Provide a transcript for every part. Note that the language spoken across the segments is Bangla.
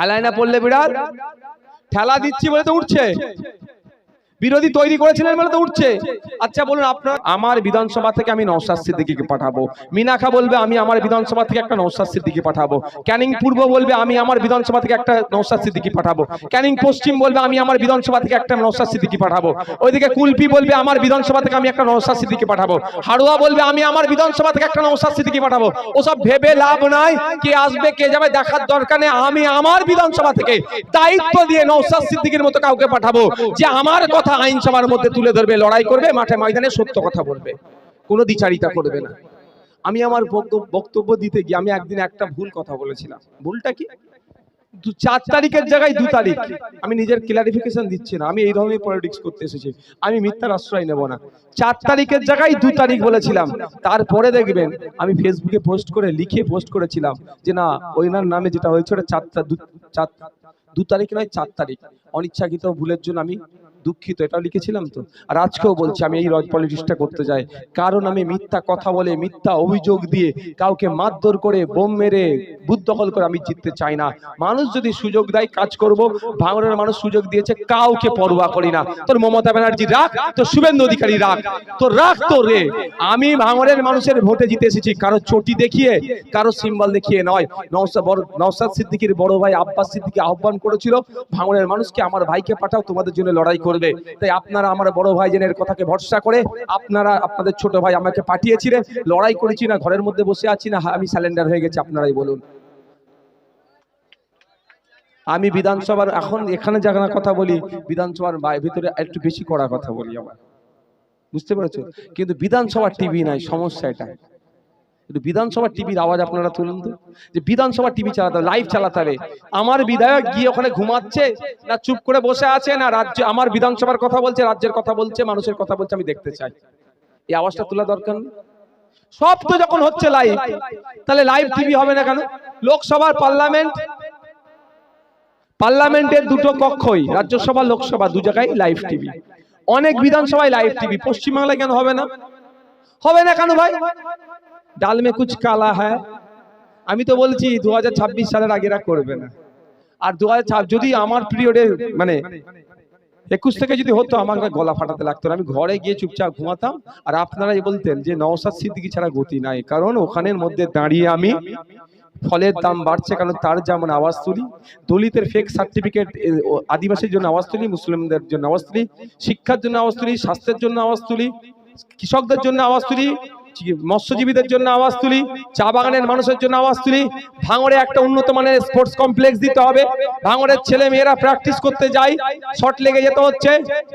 ঠেলায় না পড়লে বিরাট? ঠেলা দিচ্ছি বলে তো উঠছে। বিরোধী তৈরি করেছিলেন বলে তো উঠছে। আচ্ছা বলুন, আপনার আমার বিধানসভা থেকে আমি নৌসাদ সিদ্দিকিকে পাঠাবো। মিনাখা বলবে, আমি আমার বিধানসভা থেকে একটা নৌসাদ সিদ্দিকি পাঠাবো। ক্যানিং পূর্ব বলবে, আমি আমার বিধানসভা থেকে একটা নৌসাদ সিদ্দিকি পাঠাবো। ক্যানিং পশ্চিম বলবে, আমি আমার বিধানসভা থেকে একটা নৌসাদ সিদ্দিকি পাঠাবো। ওইদিকে কুলপি বলবে, আমার বিধানসভা থেকে আমি একটা নৌসাদ সিদ্দিকি পাঠাবো। হাড়ুয়া বলবে, আমি আমার বিধানসভা থেকে একটা নৌসাদ সিদ্দিকি পাঠাবো। ওসব ভেবে লাভ নাই, কে আসবে, কে যাবে, দেখার দরকার নেই। আমি আমার বিধানসভা থেকে দায়িত্ব দিয়ে নৌসাদ সিদ্দিকির মতো কাউকে পাঠাবো, যে আমার কথা আইনসভার মধ্যে তুলে ধরবে, লড়াই করবে, মাঠে ময়দানে সত্য কথা বলবে। কোনো দ্বিচারিতা করবে না। আমি আমার বক্তব্য- দিতে গিয়ে আমি একদিন একটা ভুল কথা বলেছিলাম। ভুলটা কি? চার তারিখের জায়গায় দু তারিখ। আমি নিজের ক্লারিফিকেশন দিচ্ছি না। আমি এই ধরনের পলিটিক্স করতে এসেছি। আমি মিথ্যার আশ্রয় নেব না। চার তারিখের জায়গায় দু তারিখ বলেছিলাম। তারপরে দেখবেন আমি ফেসবুকে পোস্ট করে, লিখে পোস্ট করেছিলাম যে না ওইনার নামে যেটা হয়েছে ওটা চার, দু তারিখ নয়, চার তারিখ। অনিচ্ছাকৃত ভুলের জন্য আমি দুঃখিত, এটা লিখেছিলাম তো। আর আজকেও বলছি, আমি এই রজ পলিটিক্সটা করতে যাই। কারণ আমি মিথ্যা কথা বলে, মিথ্যা অভিযোগ দিয়ে কাউকে মারধর করে, বোম মেরে দখল করে আমি জিততে চাই না। মানুষ যদি সুযোগ দেয়, কাজ করব। ভাঙনের মানুষ সুযোগ দিয়েছে, কাউকে পরোয়া করি না। তোর মমতা ব্যানার্জি রাখ, তোর শুভেন্দু অধিকারী রাখ, তোর রাখ তো রে। আমি ভাঙনের মানুষের ভোটে জিতে এসেছি, কারও চটি দেখিয়ে, কারও সিম্বল দেখিয়ে নয়। নওসাদ বড় নওসাদ সিদ্দিকির বড় ভাই আব্বাস সিদ্দিকি আহ্বান করেছিল, ভাঙনের মানুষকে আমার ভাইকে পাঠাও, তোমাদের জন্য লড়াই করবে। তাই আপনারা আমার বড় ভাই জেনের কথাকে ভরসা করে আপনারা, আপনাদের ছোট ভাই আমাকে পাঠিয়েছিলেন লড়াই করেছি না, ঘরের মধ্যে বসে আছি না, আমি স্যালেন্ডার হয়ে গেছি, আপনারাই বলুন। আমি বিধানসভার, এখন এখানে যারা কথা বলি, বিধানসভার ভিতরে একটু বেশি করা কথা বলি আমার। বুঝতে পেরেছ? কিন্তু বিধানসভার টিভি নাই, সমস্যা এটা কিন্তু বিধানসভা টিভির আওয়াজ আপনারা তুলুন তো। যে বিধানসভা টিভি চালাতে হবে লাইভ চালাতে হবে। আমার বিধায়ক গিয়ে ওখানে ঘুমাচ্ছে না, চুপ করে বসে আছে না রাজ্য, আমার বিধানসভার কথা বলছে, রাজ্যের কথা বলছে, মানুষের কথা বলছে, আমি দেখতে চাই। এই আওয়াজটা তোলা দরকার সব তো যখন হচ্ছে লাইভ তাহলে লাইভ টিভি হবে না কেন? লোকসভার পার্লামেন্ট পার্লামেন্টের দুটো কক্ষই, রাজ্যসভা, লোকসভা, দু জায়গায় লাইভ টিভি। অনেক বিধানসভায় লাইভ টিভি। পশ্চিমবাংলায় কেন হবে না? হবে না কেন ভাই? ডাল মে কুচ কালা হ্যাঁ আমি তো বলছি দু হাজার ছাব্বিশ সালের আগেরা করবে না। আর দু যদি আমার পিরিয়ডে মানে একুশ থেকে যদি হতো আমাকে গলা ফাটাতে লাগতো আমি ঘরে গিয়ে চুপচাপ ঘুমাতাম। আর আপনারাই বলতেন যে নওসাদ সিদ্দিকি ছাড়া গতি নাই। কারণ ওখানের মধ্যে দাঁড়িয়ে আমি ফলের দাম বাড়ছে, কারণ তার যেমন আওয়াজ তুলি, দলিতের ফেক সার্টিফিকেট আদিবাসীর জন্য আওয়াজ তুলি, মুসলিমদের জন্য আওয়াজ তুলি, শিক্ষার জন্য আওয়াজ তুলি, স্বাস্থ্যের জন্য আওয়াজ তুলি, কৃষকদের জন্য আওয়াজ তুলি মৎস্যজীবীদের জন্য আওয়াজ তুলি চা বাগানের মানুষের জন্য আওয়াজ তুলি ভাঙড়ে একটা উন্নত মানের স্পোর্টস কমপ্লেক্স দিতে হবে ভাঙড়ের ছেলে মেয়েরা প্র্যাকটিস করতে যায় শর্ট লেগে যেতে হচ্ছে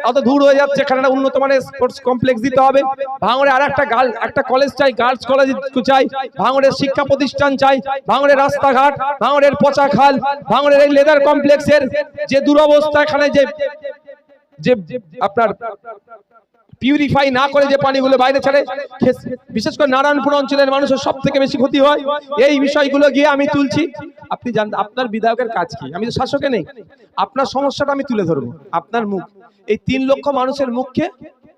অত দূর হয়ে যাচ্ছে এখানে একটা উন্নত মানের স্পোর্টস কমপ্লেক্স দিতে হবে ভাঙড়ে আর একটা গার্ল একটা কলেজ চাই গার্লস কলেজ চাই ভাঙড়ের শিক্ষা প্রতিষ্ঠান চাই ভাঙড়ের রাস্তাঘাট ভাঙড়ের পচা খাল ভাঙড়ের এই লেদার কমপ্লেক্সের যে দুরবস্থা এখানে যে যে আপনার পিউরিফাই না করে যে পানিগুলো বাইরে ছাড়ে বিশেষ করে নারায়ণপুর অঞ্চলের মানুষের সব থেকে বেশি ক্ষতি হয়, এই বিষয়গুলো গিয়ে আমি তুলছি। আপনি জান আপনার বিধায়কের কাজ কি? আমি তো শাসকে নেই। আপনার সমস্যাটা আমি তুলে ধরবো। আপনার মুখ। এই তিন লক্ষ মানুষের মুখকে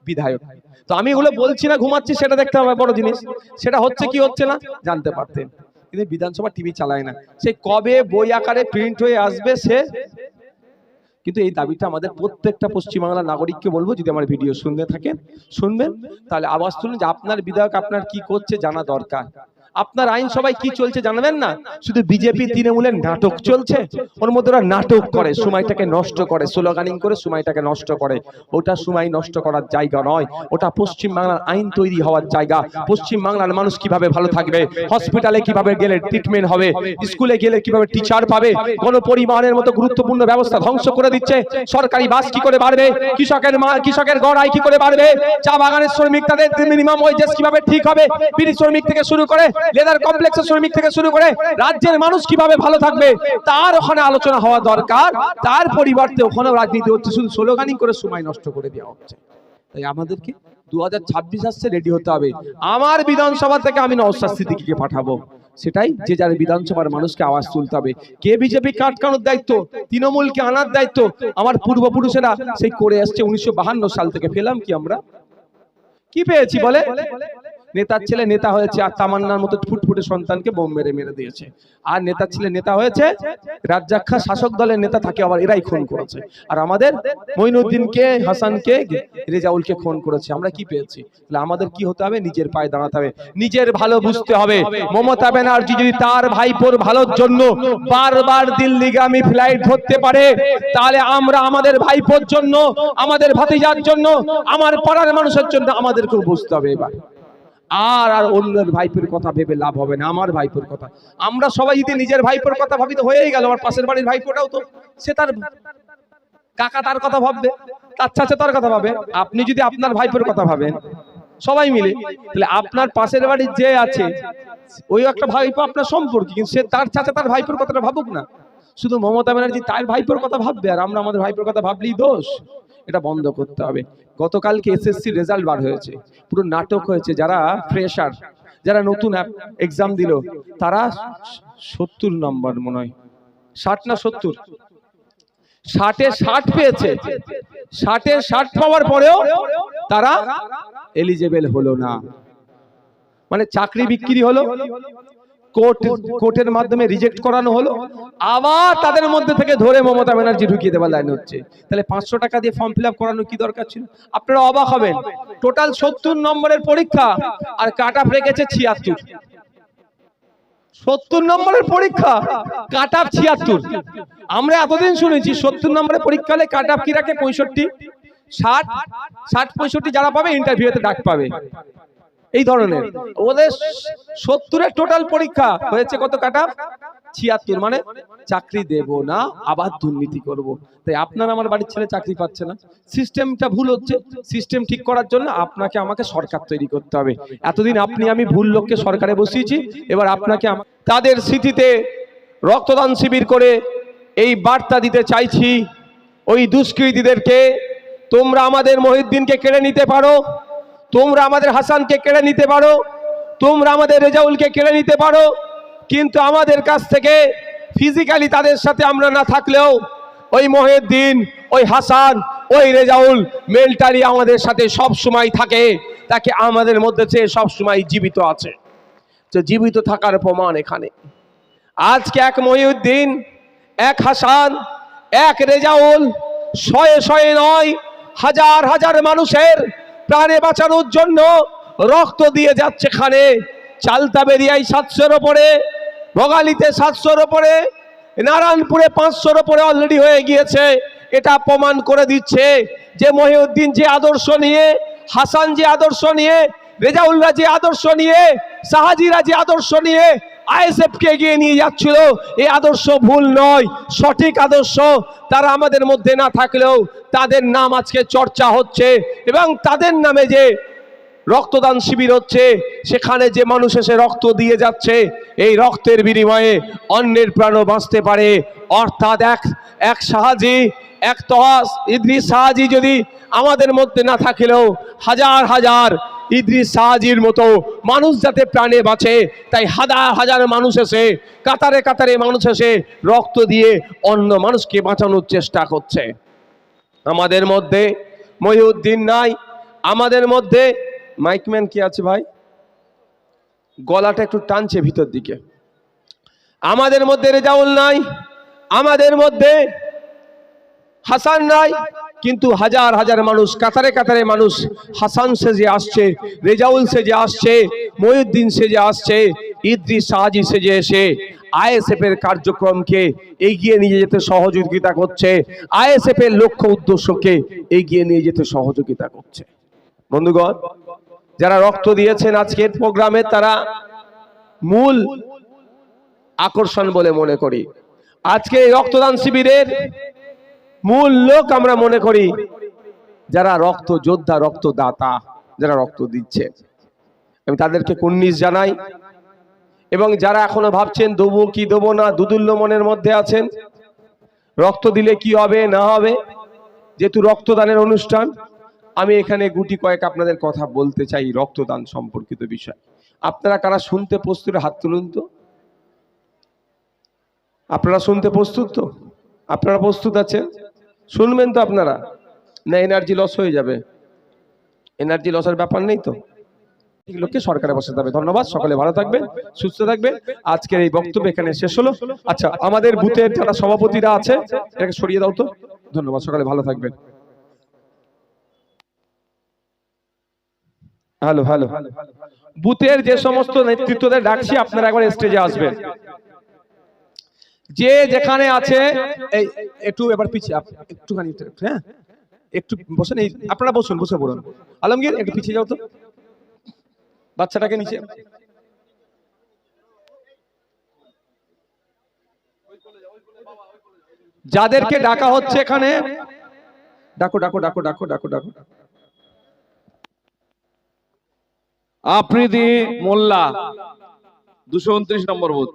বিধায়ক। তো আমি এগুলো বলছি না, ঘুমাচ্ছি, সেটা দেখতে হবে, বড় জিনিস। সেটা হচ্ছে কি হচ্ছে না, জানতে পারতেন। কিন্তু বিধানসভা টিভি চালায় না। সে কবে বই আকারে প্রিন্ট হয়ে আসবে, সে কিন্তু এই দাবিটা আমাদের প্রত্যেকটা পশ্চিমবাংলার নাগরিককে বলব, যদি আমার ভিডিও শুনতে থাকেন, শুনবেন, তাহলে আওয়াজ শুনুন যে আপনার বিধায়ক আপনার কি করছে জানা দরকার। আপনার আইন আইনসভায় কি চলছে জানাবেন না? শুধু বিজেপি তৃণমূলের নাটক চলছে। ওর মধ্যে ওরা নাটক করে, সময়টাকে নষ্ট করে, স্লোগানিং করে সময়টাকে নষ্ট করে। ওটা সময় নষ্ট করার জায়গা নয়। ওটা পশ্চিম বাংলার আইন তৈরি হওয়ার জায়গা। পশ্চিম বাংলার মানুষ কীভাবে ভালো থাকবে? হসপিটালে কীভাবে গেলে ট্রিটমেন্ট হবে? স্কুলে গেলে কীভাবে টিচার পাবে? কোন পরিবহনের মতো গুরুত্বপূর্ণ ব্যবস্থা ধ্বংস করে দিচ্ছে। সরকারি বাস কি করে বাড়বে? কৃষকের মা, কৃষকের গড় আয় কি করে বাড়বে? চা বাগানের শ্রমিক তাদের মিনিমাম ওয়েজেস কীভাবে ঠিক হবে? বিড়ি শ্রমিক থেকে শুরু করে লেদার কমপ্লেক্সের শ্রমিক থেকে শুরু করে রাজ্যের মানুষ কীভাবে ভালো থাকবে তার ওখানে আলোচনা হওয়া দরকার। তার পরিবর্তে ওখানেও রাজনীতি হচ্ছে শুধু স্লোগানিং করে সময় নষ্ট করে দেওয়া হচ্ছে। তাই আমাদেরকে দু হাজার ছাব্বিশ আসছে রেডি হতে হবে। আমার বিধানসভা থেকে আমি নওসাদ সিদ্দিকিকে পাঠাবো। সেটাই যে যার বিধানসভার মানুষকে আওয়াজ তুলতে হবে। কে বিজেপি কাটকানোর দায়িত্ব তৃণমূলকে আনার দায়িত্ব আমার পূর্বপুরুষেরা সেই করে আসছে উনিশশো বাহান্ন সাল থেকে। পেলাম কি আমরা? কি পেয়েছি বলে? নেতার ছেলে নেতা হয়েছে আর তামান্নার মতো ফুটফুটে সন্তানকে বোম মেরে মেরে দিয়েছে। আর নেতার ছেলে নেতা হয়েছে রাজ্জাক্ষা শাসক দলের নেতা থাকে আবার এরাই খুন করেছে। আর আমাদের মঈনুদ্দিনকে হাসানকে, রেজাউলকে খুন করেছে। আমরা কি পেয়েছি? তাহলে আমাদের কি হতে হবে? নিজের পায়ে দাঁড়াতে হবে। নিজের ভালো বুঝতে হবে। মমতা ব্যানার্জি যদি তার ভাইপোর ভালোর জন্য বারবার দিল্লিগামী ফ্লাইট ধরতে পারে, তাহলে আমরা আমাদের ভাইপোর জন্য, আমাদের ভাতিজার জন্য, আমার পাড়ার মানুষের জন্য আমাদেরকেও বুঝতে হবে এবার। আর আর অন্যের ভাইপোর কথা ভেবে লাভ হবে না, আমার ভাইপোর কথা। আমরা সবাই যদি নিজের ভাইপোর কথা ভাবি তো হয়েই গেল, আমার পাশের বাড়ির ভাইপোটাও তো, সে তার কাকা তার কথা ভাববে, তার চাচা তার কথা ভাবে, আপনি যদি আপনার ভাইপোর কথা ভাবেন, সবাই মিলে, তাহলে আপনার পাশের বাড়ির যে আছে, ওই একটা ভাইপো আপনার সম্পর্কে, কিন্তু সে তার চাচা তার ভাইপোর কথাটা ভাবুক না। শুধু মমতা ব্যানার্জি তার ভাইপোর কথা ভাববে, আর আমরা আমাদের ভাইপোর কথা ভাবলেই দোষ। এটা বন্ধ করতে হবে। গতকালকে এসএসসি রেজাল্ট বার হয়েছে। পুরো নাটক হয়েছে যারা ফ্রেশার যারা নতুন এক্সাম দিল, তারা সত্তর নম্বর মনে হয়। ষাট না সত্তর? ষাটে ষাট পেয়েছে। ষাটে ষাট পাওয়ার পরেও তারা এলিজেবেল হলো না। মানে চাকরি বিক্রি হলো কোর্ট কোর্টের মাধ্যমে রিজেক্ট করানো হলো। আবার তাদের মধ্যে থেকে ধরে মমতা ব্যানার্জি ঢুকিয়ে দেওয়ার লাইন হচ্ছে। তাহলে পাঁচশো টাকা দিয়ে ফর্ম ফিল আপ করানো কি দরকার ছিল? আপনারা অবাক হবেন। টোটাল সত্তর নম্বরের পরীক্ষা আর কাট রেখেছে ছিয়াত্তর। সত্তর নম্বরের পরীক্ষা কাট আপ ছিয়াত্তর। আমরা এতদিন শুনেছি সত্তর নম্বরের পরীক্ষা হলে কাট আপ কি রাখে? পঁয়ষট্টি। ষাট। ষাট পঁয়ষট্টি যারা পাবে ইন্টারভিউতে ডাক পাবে। এই ধরনের। ওদের সত্তরের টোটাল পরীক্ষা হয়েছে কত কাটা? ছিয়াত্তর মানে চাকরি দেব না, আবার দুর্নীতি করব। তাই আপনার আমার বাড়ির ছেলে চাকরি পাচ্ছে না। সিস্টেমটা ভুল হচ্ছে। সিস্টেম ঠিক করার জন্য আপনাকে আমাকে সরকার তৈরি করতে হবে। এতদিন আপনি, আমি ভুল লোককে সরকারে বসিয়েছি। এবার আপনাকে তাদের স্মৃতিতে রক্তদান শিবির করে এই বার্তা দিতে চাইছি। ওই দুষ্কৃতীদেরকে তোমরা আমাদের মহিউদ্দিনকে কেড়ে নিতে পারো। তোমরা আমাদের হাসানকে কেড়ে নিতে পারো, তোমরা আমাদের রেজাউলকে কেড়ে নিতে পারো, কিন্তু আমাদের কাছ থেকে ফিজিক্যালি তাদের সাথে আমরা না থাকলেও ওই মহিউদ্দিন, ওই হাসান, ওই রেজাউল মেন্টালি আমাদের সাথে সব সময় থাকে, তাকে আমাদের মধ্যে সে সব সময় জীবিত আছে। যে জীবিত থাকার প্রমাণ এখানে। আজকে এক মহিউদ্দিন, এক হাসান, এক রেজাউল, শয়ে শয়ে নয়, হাজার হাজার মানুষের প্রাণে বাঁচানোর জন্য রক্ত দিয়ে যাচ্ছে খানে। চালতা বেরিয়ায় সাতশোর ওপরে ভোগালিতে সাতশোর ওপরে, নারায়ণপুরে পাঁচশোর ওপরে অলরেডি হয়ে গিয়েছে। এটা প্রমাণ করে দিচ্ছে যে মহিউদ্দিন যে আদর্শ নিয়ে, হাসান যে আদর্শ নিয়ে, রেজাউল্লাহ যে আদর্শ নিয়ে, সাহাজিরা যে আদর্শ নিয়ে আইএসএফ কে এগিয়ে নিয়ে যাচ্ছিল। এই আদর্শ ভুল নয়, সঠিক আদর্শ। তারা আমাদের মধ্যে না থাকলেও তাদের নাম আজকে চর্চা হচ্ছে এবং তাদের নামে যে রক্তদান শিবির হচ্ছে, সেখানে যে মানুষ এসে রক্ত দিয়ে যাচ্ছে, এই রক্তের বিনিময়ে অন্যের প্রাণও বাঁচতে পারে। অর্থাৎ এক এক সাহাজি, এক তহাস ইদ্রিস সাহাজি যদি আমাদের মধ্যে না থাকলেও হাজার হাজার ইদ্রিস সাহাজির মতো মানুষ যাতে প্রাণে বাঁচে, তাই হাজার হাজার মানুষ এসে, কাতারে কাতারে মানুষ এসে রক্ত দিয়ে অন্য মানুষকে বাঁচানোর চেষ্টা করছে। আমাদের মধ্যে মহিউদ্দিন নাই, আমাদের মধ্যে মাইকম্যান কি আছে ভাই? গলাটা একটু টানছে ভিতর দিকে। আমাদের মধ্যে রেজাউল নাই, আমাদের মধ্যে হাসান নাই কিন্তু হাজার হাজার মানুষ, কাতারে কাতারে মানুষ, হাসান সেজে আসছে, রেজাউল সেজে আসছে মহিউদ্দিন সেজে আসছে ইদ্রি সাহাজি সেজে এসে আইএসএফ এর কার্যক্রমকে এগিয়ে নিয়ে যেতে সহযোগিতা করছে। আইএসএফ এর লক্ষ্য উদ্দেশ্যকে এগিয়ে নিয়ে যেতে সহযোগিতা করছে। বন্ধুগণ, যারা রক্ত দিয়েছেন আজকের প্রোগ্রামে, তারা মূল আকর্ষণ বলে মনে করি। আজকে রক্তদান শিবিরের মূল লোক আমরা মনে করি যারা রক্ত যোদ্ধা, রক্তদাতা, যারা রক্ত দিচ্ছে। আমি তাদেরকে কুন্নিস জানাই। এবং যারা এখনও ভাবছেন, দেবো কি দেবো না? দুদুল্য মনের মধ্যে আছেন। রক্ত দিলে কি হবে, না হবে? যেহেতু রক্তদানের অনুষ্ঠান, আমি এখানে গুটি কয়েক আপনাদের কথা বলতে চাই রক্তদান সম্পর্কিত বিষয়। আপনারা কারা শুনতে প্রস্তুত? হাত তুলুন তো। আপনারা শুনতে প্রস্তুত তো? আপনারা প্রস্তুত আছেন? শুনবেন তো আপনারা। না এনার্জি লস হয়ে যাবে। এনার্জি লসের ব্যাপার নেই তো। লোককে সরকারে বসাতে হবে ধন্যবাদ, সকলে ভালো থাকবেন, সুস্থ থাকবেন। আজকের এই বক্তব্য এখানে শেষ হলো। আচ্ছা আমাদের বুথের যারা সভাপতিরা আছে, এটাকে সরিয়ে দাও তো। ধন্যবাদ, সকালে ভালো থাকবেন। Hello hello. বুথের যে সমস্ত নেতৃত্বদের ডাকছি আপনারা একবার স্টেজে আসবেন। যে যেখানে আছে এই একটু এবার পিছিয়ে একটুখানি হ্যাঁ? একটু বসেন এই আপনারা বসুন বসে পড়ুন। আলমগীর একটু পিছিয়ে যাও তো। বাচ্চাটাকে নিচে। যাদেরকে ডাকা হচ্ছে এখানে ডাকো ডাকো ডাকো ডাকো ডাকো ডাকো। আফ্রিদি মোল্লা দুশো উনত্রিশ নম্বর বুথ।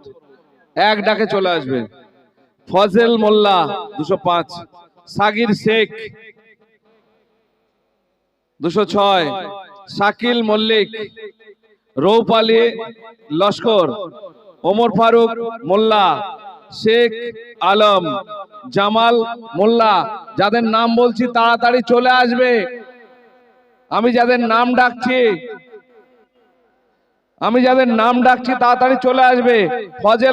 এক ডাকে চলে আসবে। ফজেল মোল্লা, দুশো পাঁচ। সাগির শেখ, দুশো ছয়। শাকিল মল্লিক, রৌপালি লস্কর, ওমর ফারুক মোল্লা, শেখ আলম, জামাল মোল্লা। যাদের নাম বলছি, তাড়াতাড়ি চলে আসবে। আমি যাদের নাম ডাকছি, আমি যাদের নাম ডাকছি, তাড়াতাড়ি চলে আসবে। ফজেল